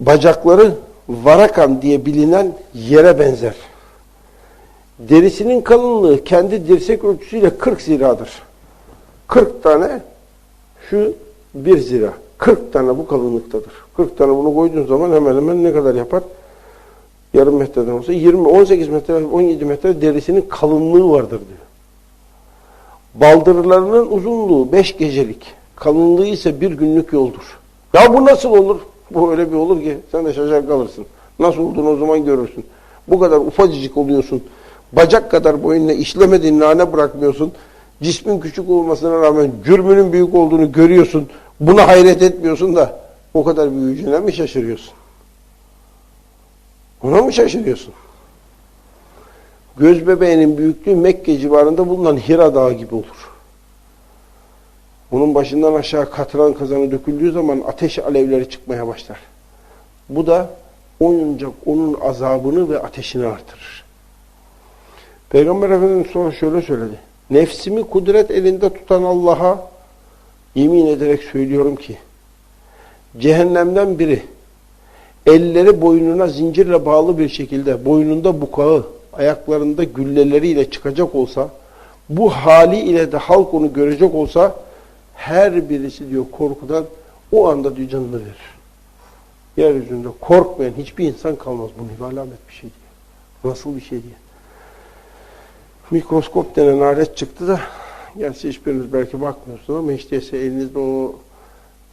bacakları varakan diye bilinen yere benzer. Derisinin kalınlığı kendi dirsek ölçüsüyle 40 ziradır. 40 tane şu bir zira. 40 tane bu kalınlıktadır. 40 tane bunu koyduğun zaman hemen hemen ne kadar yapar? Yarım metreden olsa 20, 18 metre, 17 metre derisinin kalınlığı vardır diyor. Baldırlarının uzunluğu 5 gecelik. Kalınlığı ise bir günlük yoldur. Ya bu nasıl olur? Bu öyle bir olur ki sen de şaşar kalırsın. Nasıl olduğunu o zaman görürsün. Bu kadar ufacıcık oluyorsun. Bacak kadar boyunla işlemediğin nane bırakmıyorsun. Cismin küçük olmasına rağmen cürmünün büyük olduğunu görüyorsun. Buna hayret etmiyorsun da o kadar büyüyeceğine mi şaşırıyorsun? Ona mı şaşırıyorsun? Göz bebeğinin büyüklüğü Mekke civarında bulunan Hira Dağı gibi olur. Bunun başından aşağı katran kazanı döküldüğü zaman ateş alevleri çıkmaya başlar. Bu da oyuncak onun azabını ve ateşini artırır. Peygamber Efendimiz sonra şöyle söyledi. Nefsimi kudret elinde tutan Allah'a yemin ederek söylüyorum ki cehennemden biri elleri boynuna zincirle bağlı bir şekilde boynunda bukağı, ayaklarında gülleleriyle çıkacak olsa bu hali ile de halk onu görecek olsa her birisi diyor korkudan o anda diyor canını verir. Yeryüzünde korkmayan hiçbir insan kalmaz. Bu ne alamet bir şey diye. Nasıl bir şey diye. Mikroskop denen alet çıktı da gerçi hiçbiriniz belki bakmıyorsunuz ama işte elinizde o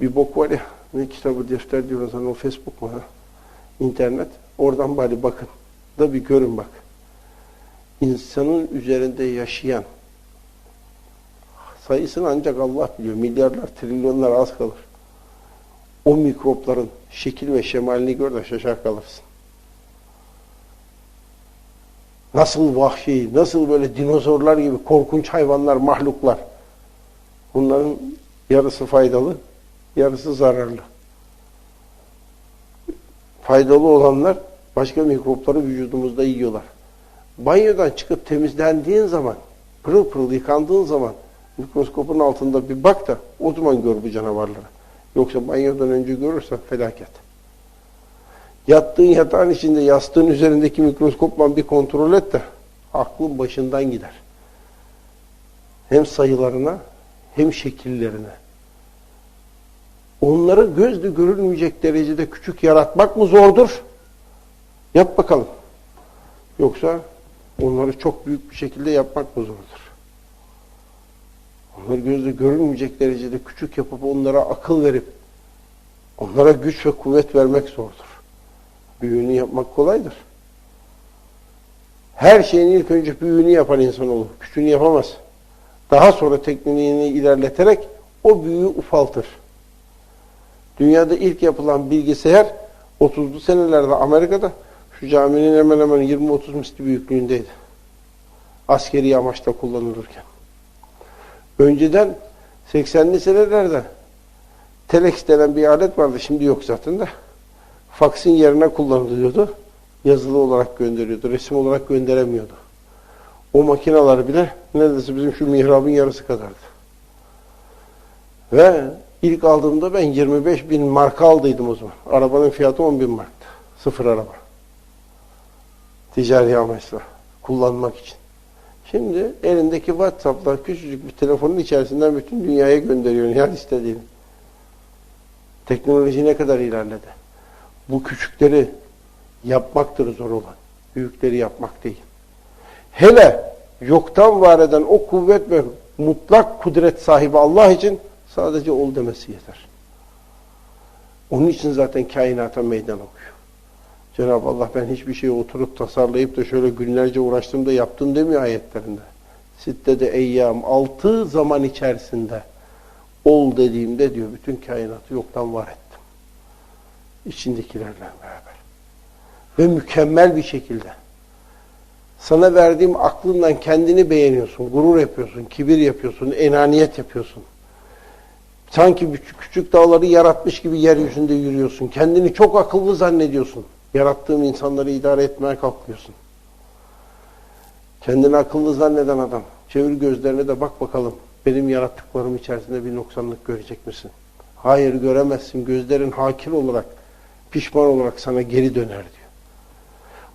bir bok var ya ne kitabı defter diyoruz hani o Facebook mu ha? internet oradan bari bakın da bir görün bak. İnsanın üzerinde yaşayan sayısını ancak Allah biliyor. Milyarlar, trilyonlar az kalır. O mikropların şekil ve şemalini gör de şaşar kalırsın. Nasıl vahşi, nasıl böyle dinozorlar gibi korkunç hayvanlar, mahluklar. Bunların yarısı faydalı, yarısı zararlı. Faydalı olanlar başka mikropları vücudumuzda yiyorlar. Banyodan çıkıp temizlendiğin zaman, pırıl pırıl yıkandığın zaman mikroskopun altında bir bak da o zaman gör bu canavarları. Yoksa banyodan önce görürsen felaket. Yattığın yatağın içinde yastığın üzerindeki mikroskopla bir kontrol et de aklın başından gider. Hem sayılarına hem şekillerine. Onları gözle görülmeyecek derecede küçük yaratmak mı zordur? Yap bakalım. Yoksa onları çok büyük bir şekilde yapmak mı zordur? Onları gözle görülmeyecek derecede küçük yapıp onlara akıl verip onlara güç ve kuvvet vermek zordur. Büyüğünü yapmak kolaydır. Her şeyin ilk önce büyüğünü yapan insan olur. Küçüğünü yapamaz. Daha sonra tekniğini ilerleterek o büyüğü ufaltır. Dünyada ilk yapılan bilgisayar 30'lu senelerde Amerika'da şu caminin hemen hemen 20-30 misli büyüklüğündeydi. Askeri amaçla kullanılırken. Önceden 80'li senelerde telex denen bir alet vardı. Şimdi yok zaten de. Faksin yerine kullanılıyordu. Yazılı olarak gönderiyordu. Resim olarak gönderemiyordu. O makineler bile neredeyse bizim şu mihrabın yarısı kadardı. Ve ilk aldığımda ben 25 bin marka aldıydım o zaman. Arabanın fiyatı 10 bin marktı. Sıfır araba. Ticari amaçla. Kullanmak için. Şimdi elindeki WhatsApp'la küçücük bir telefonun içerisinden bütün dünyaya gönderiyorsun her istediğini. Teknoloji ne kadar ilerledi. Bu küçükleri yapmaktır zor olan. Büyükleri yapmak değil. Hele yoktan var eden o kuvvet ve mutlak kudret sahibi Allah için sadece ol demesi yeter. Onun için zaten kainata meydan okuyor. Cenab-ı Allah ben hiçbir şeyi oturup tasarlayıp da şöyle günlerce uğraştım da yaptım demiyor ayetlerinde. Sitte de eyyam altı zaman içerisinde ol dediğimde diyor bütün kainatı yoktan var ettim. İçindekilerle beraber. Ve mükemmel bir şekilde. Sana verdiğim aklından kendini beğeniyorsun, gurur yapıyorsun, kibir yapıyorsun, enaniyet yapıyorsun. Sanki küçük dağları yaratmış gibi yeryüzünde yürüyorsun. Kendini çok akıllı zannediyorsun. Yarattığım insanları idare etmeye kalkıyorsun. Kendini akıllı zanneden adam. Çevir gözlerine de bak bakalım. Benim yarattıklarım içerisinde bir noksanlık görecek misin? Hayır göremezsin. Gözlerin hakir olarak pişman olarak sana geri döner diyor.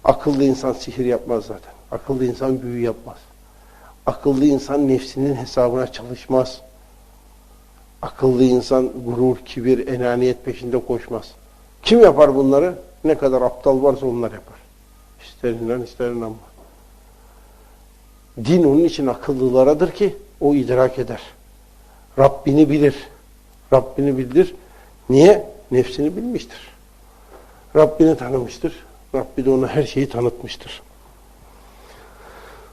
Akıllı insan sihir yapmaz zaten. Akıllı insan büyü yapmaz. Akıllı insan nefsinin hesabına çalışmaz. Akıllı insan gurur, kibir, enaniyet peşinde koşmaz. Kim yapar bunları? Ne kadar aptal varsa onlar yapar. İster inan ister inanma. Din onun için akıllılaradır ki o idrak eder. Rabbini bilir. Rabbini bilir. Niye? Nefsini bilmiştir. Rabbini tanımıştır. Rabbi de ona her şeyi tanıtmıştır.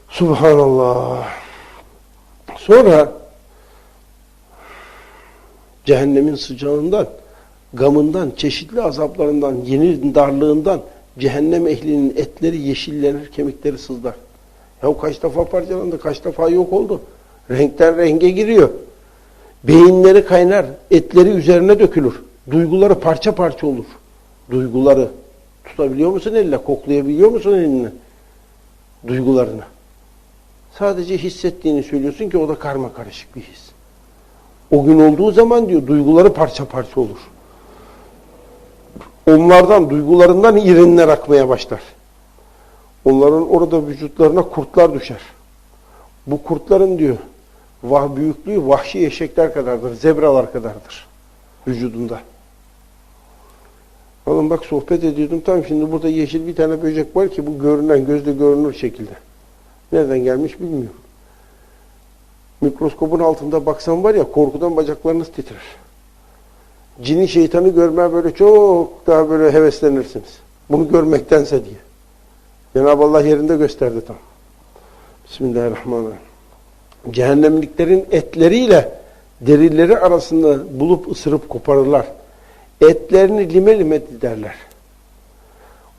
Subhanallah. Sonra cehennemin sıcağından, gamından, çeşitli azaplarından, yeni darlığından cehennem ehlinin etleri yeşillenir, kemikleri sızlar. Ya kaç defa parçalandı, kaç defa yok oldu. Renkten renge giriyor. Beyinleri kaynar, etleri üzerine dökülür. Duyguları parça parça olur. Duyguları tutabiliyor musun elle, koklayabiliyor musun elinle? Duygularını. Sadece hissettiğini söylüyorsun ki o da karma karışık bir his. O gün olduğu zaman diyor duyguları parça parça olur. Onlardan, duygularından irinler akmaya başlar. Onların orada vücutlarına kurtlar düşer. Bu kurtların diyor vah büyüklüğü vahşi eşekler kadardır, zebralar kadardır vücudunda. Oğlum bak sohbet ediyordum tam şimdi burada yeşil bir tane böcek var ki bu görünen gözle görünür şekilde. Nereden gelmiş bilmiyorum. Mikroskopun altında baksan var ya korkudan bacaklarınız titrer. Cini şeytanı görmeye böyle çok daha böyle heveslenirsiniz. Bunu görmektense diye. Cenab-ı Allah yerinde gösterdi tam. Bismillahirrahmanirrahim. Cehennemliklerin etleriyle derileri arasında bulup ısırıp koparırlar. Etlerini lime lime diderler.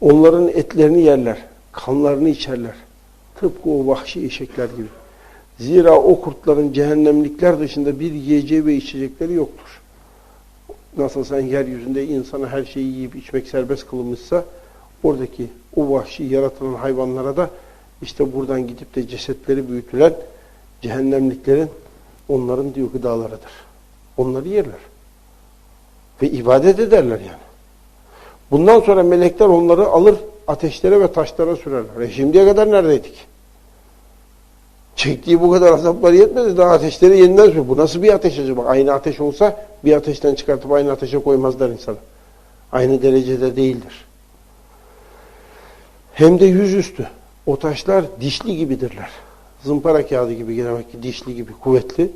Onların etlerini yerler. Kanlarını içerler. Tıpkı o vahşi eşekler gibi. Zira o kurtların cehennemlikler dışında bir yiyeceği ve içecekleri yoktur. Nasıl sen yeryüzünde insana her şeyi yiyip içmek serbest kılınmışsa oradaki o vahşi yaratılan hayvanlara da işte buradan gidip de cesetleri büyütülen cehennemliklerin onların diyor gıdalarıdır. Onları yerler. Ve ibadet ederler yani. Bundan sonra melekler onları alır ateşlere ve taşlara sürerler. E şimdiye kadar neredeydik? Çektiği bu kadar azapları yetmedi. Daha ateşleri yeniden sürüyor. Bu nasıl bir ateş acaba? Aynı ateş olsa bir ateşten çıkartıp aynı ateşe koymazlar insanı. Aynı derecede değildir. Hem de yüzüstü. O taşlar dişli gibidirler. Zımpara kağıdı gibi demek ki dişli gibi kuvvetli.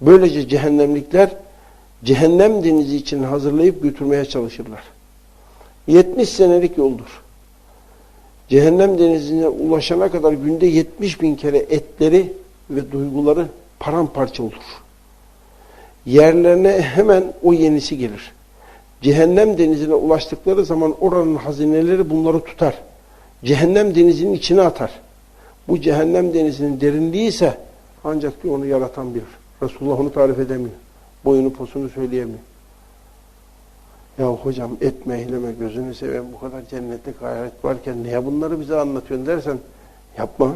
Böylece cehennemlikler cehennem denizi için hazırlayıp götürmeye çalışırlar. 70 senelik yoldur. Cehennem denizine ulaşana kadar günde 70 bin kere etleri ve duyguları paramparça olur. Yerlerine hemen o yenisi gelir. Cehennem denizine ulaştıkları zaman oranın hazineleri bunları tutar. Cehennem denizinin içine atar. Bu cehennem denizinin derinliği ise ancak diyor onu yaratan bilir. Resulullah onu tarif edemiyor. Boyunu posunu söyleyemiyor. Ya hocam etme eyleme gözünü seveyim bu kadar cennetlik hayat varken niye bunları bize anlatıyorsun dersen yapma.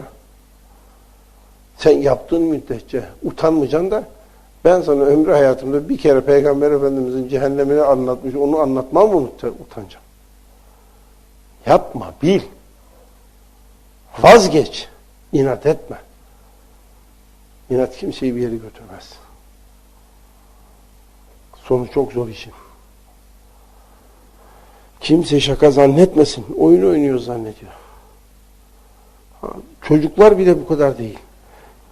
Sen yaptığın müddetçe utanmayacaksın da ben sana ömrü hayatımda bir kere Peygamber Efendimizin cehennemini anlatmış onu anlatmam mı utanacağım? Yapma bil. Vazgeç. İnat etme. İnat kimseyi bir yere götürmez. Sonu çok zor işin. Kimse şaka zannetmesin. Oyun oynuyor zannediyor. Çocuklar bile bu kadar değil.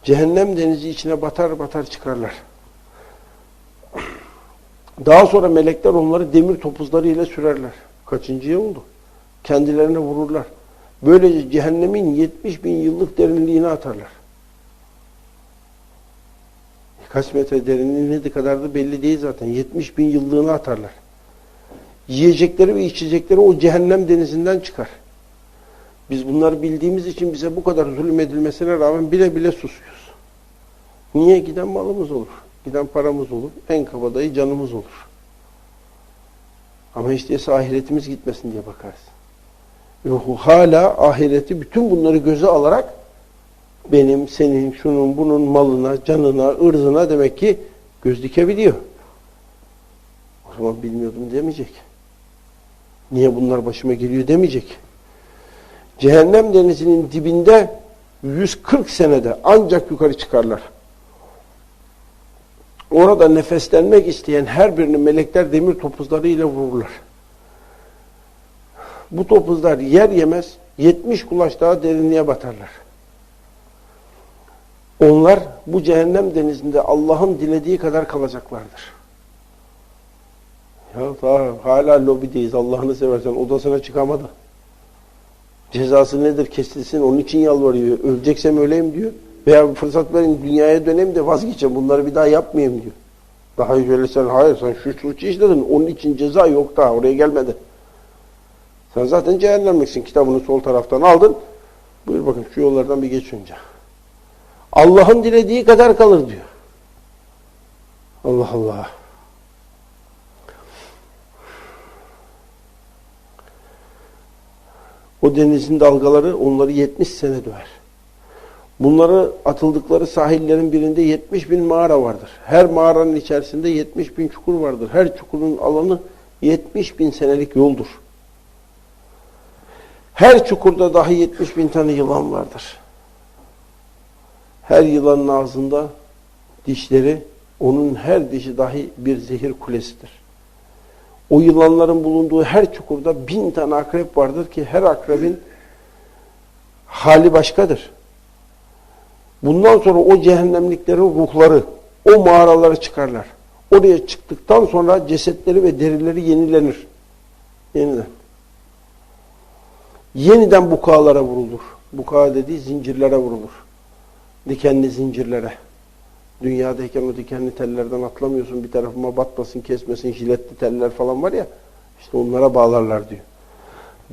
Cehennem denizi içine batar batar çıkarlar. Daha sonra melekler onları demir topuzları ile sürerler. Kaçıncıya oldu? Kendilerine vururlar. Böylece cehennemin 70 bin yıllık derinliğine atarlar. Kaç metre derinliği ne kadar da belli değil zaten. 70 bin yıllığına atarlar. Yiyecekleri ve içecekleri o cehennem denizinden çıkar. Biz bunları bildiğimiz için bize bu kadar zulüm edilmesine rağmen bile bile susuyoruz. Niye? Giden malımız olur. Giden paramız olur. En kabadayı canımız olur. Ama değilse ahiretimiz gitmesin diye bakarız. Yok hala ahireti bütün bunları göze alarak benim, senin, şunun, bunun malına, canına, ırzına demek ki göz dikebiliyor. O zaman bilmiyordum demeyecek. Niye bunlar başıma geliyor demeyecek. Cehennem denizinin dibinde 140 senede ancak yukarı çıkarlar. Orada nefeslenmek isteyen her birini melekler demir topuzlarıyla vururlar. Bu topuzlar yer yemez 70 kulaç daha derinliğe batarlar. Onlar bu cehennem denizinde Allah'ın dilediği kadar kalacaklardır. Ya daha hala lobideyiz Allah'ını seversen odasına çıkamadı. Cezası nedir kesilsin onun için yalvarıyor. Öleceksem öleyim diyor. Veya fırsat verin dünyaya döneyim de vazgeçeyim bunları bir daha yapmayayım diyor. Daha şöyle sen hayır sen şu suçu işledin onun için ceza yok daha oraya gelmedi. Sen zaten cehennemliksin kitabını sol taraftan aldın. Buyur bakın şu yollardan bir geç önce. Allah'ın dilediği kadar kalır diyor. Allah Allah. O denizin dalgaları onları 70 sene döver. Bunları atıldıkları sahillerin birinde 70 bin mağara vardır. Her mağaranın içerisinde 70 bin çukur vardır. Her çukurun alanı 70 bin senelik yoldur. Her çukurda dahi 70 bin tane yılan vardır. Her yılanın ağzında dişleri, onun her dişi dahi bir zehir kulesidir. O yılanların bulunduğu her çukurda bin tane akrep vardır ki her akrebin hali başkadır. Bundan sonra o cehennemliklerin ruhları o mağaralara çıkarlar. Oraya çıktıktan sonra cesetleri ve derileri yenilenir. Yeniden. Yeniden bukalara vurulur. Buka dediği zincirlere vurulur. Dikenli zincirlere. Dünyadayken o dikenli tellerden atlamıyorsun. Bir tarafıma batmasın, kesmesin, jiletli teller falan var ya. İşte onlara bağlarlar diyor.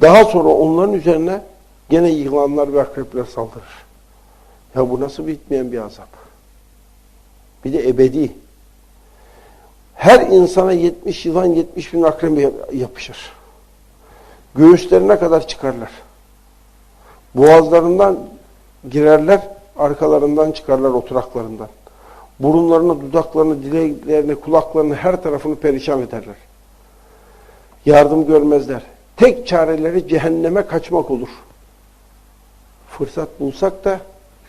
Daha sonra onların üzerine gene yılanlar ve akrepler saldırır. Ya bu nasıl bitmeyen bir azap? Bir de ebedi. Her insana 70 yılan 70 bin akrep yapışır. Göğüslerine kadar çıkarlar. Boğazlarından girerler, arkalarından çıkarlar oturaklarından. Burunlarını, dudaklarını, dileklerini, kulaklarını, her tarafını perişan ederler. Yardım görmezler. Tek çareleri cehenneme kaçmak olur. Fırsat bulsak da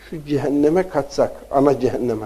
şu cehenneme kaçsak, ana cehenneme.